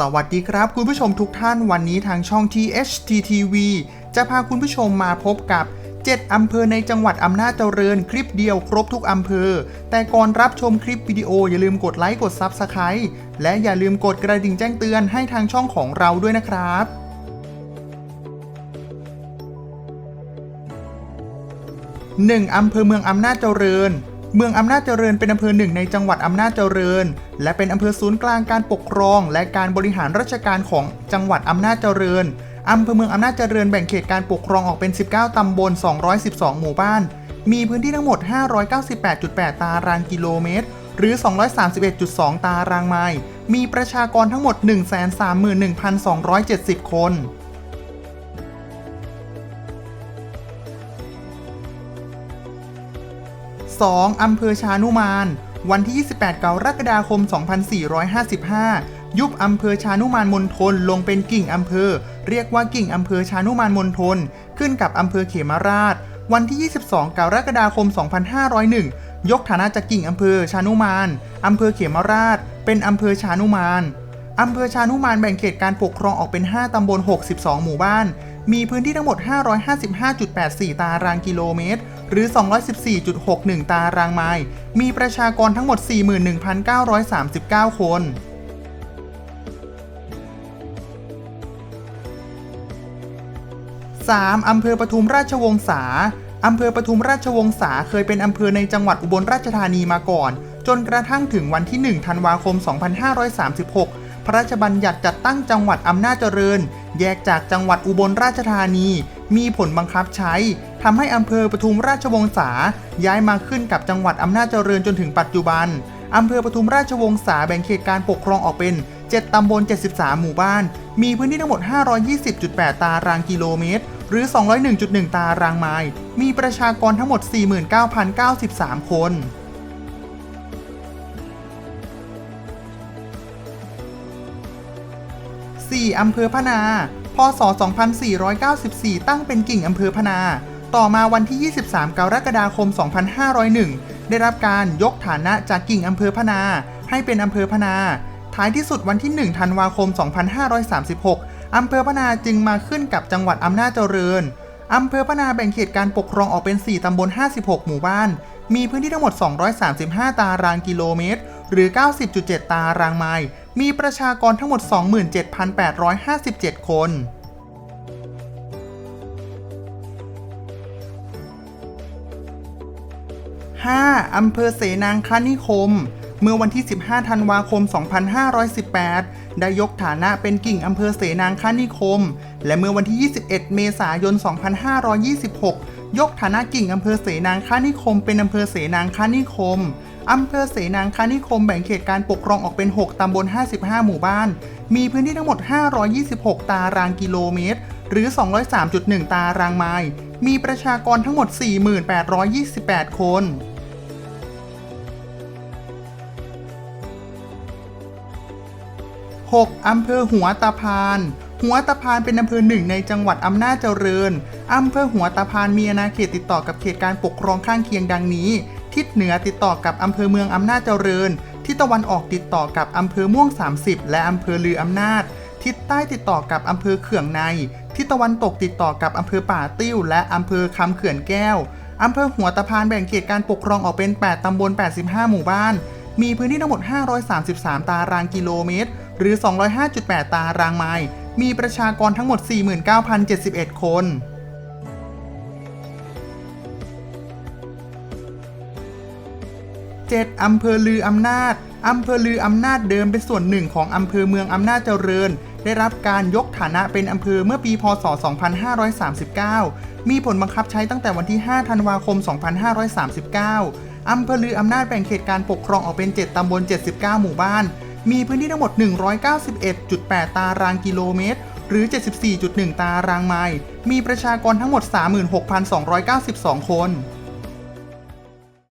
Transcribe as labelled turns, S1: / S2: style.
S1: สวัสดีครับคุณผู้ชมทุกท่านวันนี้ทางช่อง THTTV จะพาคุณผู้ชมมาพบกับ 7 อำเภอในจังหวัดอำนาจเจริญ คลิปเดียวครบทุกอำเภอ แต่ก่อนรับชมคลิปวิดีโออย่าลืมกดไลค์กด Subscribe และอย่าลืมกดกระดิ่งแจ้งเตือนให้ทางช่องของเราด้วยนะครับ 1. อำเภอเมืองอำนาจเจริญ เมืองอำนาจเจริญเป็นอำเภอหนึ่งในจังหวัดอำนาจเจริญ และเป็นอำเภอศูนย์กลางการปกครอง และการบริหารราชการของจังหวัดอำนาจเจริญอำเภอเมืองอำนาจเจริญแบ่งเขตการปกครองออกเป็น 19 ตำบล 212 หมู่บ้าน มีพื้นที่ทั้งหมด 598.8 ตารางกิโลเมตร หรือ 231.2 ตารางไมล์ มีประชากรทั้งหมด 131,270 คน 2. อำเภอชานุมาน วันที่ 28 กรกฎาคม 2455 ยุบอำเภอชานุมานมณฑลลงเป็นกิ่งอำเภอ เรียกว่ากิ่งอำเภอชานุมานมณฑลขึ้นกับอำเภอเขมราช วันที่ 22 กรกฎาคม 2501 ยกฐานะจากกิ่งอำเภอชานุมานอำเภอเขมราช เป็นอำเภอชานุมานอำเภอชานุมานแบ่งเขตการปกครองออกเป็น 5 ตำบล 62 หมู่บ้าน มีพื้นที่ทั้งหมด 555.84 ตารางกิโลเมตร หรือ 214.61 ตารางไมล์ มีประชากรทั้งหมด 41,939 คน 3. อำเภอปทุมราชวงศาอำเภอปทุมราชวงศาเคยเป็นอำเภอในจังหวัดอุบลราชธานีมาก่อน จนกระทั่งถึงวันที่ 1 ธันวาคม 2536 พระราชบัญญัติจัดตั้งจังหวัดอำนาจเจริญ แยกจากจังหวัดอุบลราชธานี มีผลบังคับใช้ทำให้อำเภอปทุมราชวงศาย้ายมาขึ้นกับจังหวัดอำนาจเจริญจนถึงปัจจุบันอำเภอปทุมราชวงศาแบ่งเขตการปกครองออกเป็น 7 ตำบล 73 หมู่บ้าน มีพื้นที่ทั้งหมด 520.8 ตารางกิโลเมตร หรือ 201.1 ตารางไมล์ มีประชากรทั้งหมด 49,093 คน 4. อำเภอพนา พศ 2494 ตั้งเป็นกิ่งอำเภอพนา ต่อมาวันที่ 23 กรกฎาคม 2501 ได้รับการยกฐานะจากกิ่งอำเภอพนา ให้เป็นอำเภอพนา ท้ายที่สุดวันที่ 1 ธันวาคม 2536 อำเภอพนาจึงมาขึ้นกับจังหวัดอำนาจเจริญ อำเภอพนาแบ่งเขตการปกครองออกเป็น 4 ตำบล 56 หมู่บ้าน มีพื้นที่ทั้งหมด 235 ตารางกิโลเมตร หรือ 90.7 ตารางไมล์ มีประชากรทั้งหมด 27,857 คน 5. อำเภอเสนางคานิคม เมื่อวันที่ 15 ธันวาคม 2518 ได้ยกฐานะเป็นกิ่งอำเภอเสนางคานิคม และเมื่อวันที่ 21 เมษายน 2526 ยกฐานะกิ่งอำเภอเสนางคานิคม เป็นอำเภอเสนางคานิคมอำเภอเสนางคานิคมแบ่งเขตการปกครองออกเป็น 6 ตำบล 55 หมู่บ้าน มีพื้นที่ทั้งหมด 526 ตารางกิโลเมตร หรือ 203.1 ตารางไมล์ มีประชากรทั้งหมด 4,828 คน 6. อำเภอหัวตะพาน หัวตะพานเป็นอำเภอหนึ่งในจังหวัดอำนาจเจริญ อำเภอหัวตะพานมีอาณาเขตติดต่อกับเขตการปกครองข้างเคียงดังนี้ ทิศเหนือติดต่อกับอำเภอเมืองอำนาจเจริญ ทิศตะวันออกติดต่อกับอำเภอม่วง 30 และอำเภอลืออำนาจ ทิศใต้ติดต่อกับอำเภอเขื่องใน ทิศตะวันตกติดต่อกับอำเภอป่าติ้ว และอำเภอคำเขื่อนแก้วอำเภอหัวตะพานแบ่งเขตการปกครองออกเป็น 8 ตำบล 85 หมู่บ้าน มีพื้นที่ทั้งหมด 533 ตารางกิโลเมตร หรือ 205.8 ตารางไมล์ มีประชากรทั้งหมด 49,071 คน 7. อำเภอลืออำนาจอำเภอลืออำนาจเดิมเป็นส่วนหนึ่งของอำเภอเมืองอำนาจเจริญ ได้รับการยกฐานะเป็นอำเภอเมื่อปี พศ 2539 มีผลบังคับใช้ตั้งแต่วันที่ 5 ธันวาคม 2539 อำเภอลืออำนาจแบ่งเขตการปกครองออกเป็น 7 ตำบล 79 หมู่บ้าน มีพื้นที่ทั้งหมด 191.8 ตารางกิโลเมตร หรือ 74.1 ตารางไมล์ มีประชากรทั้งหมด 36,292 คน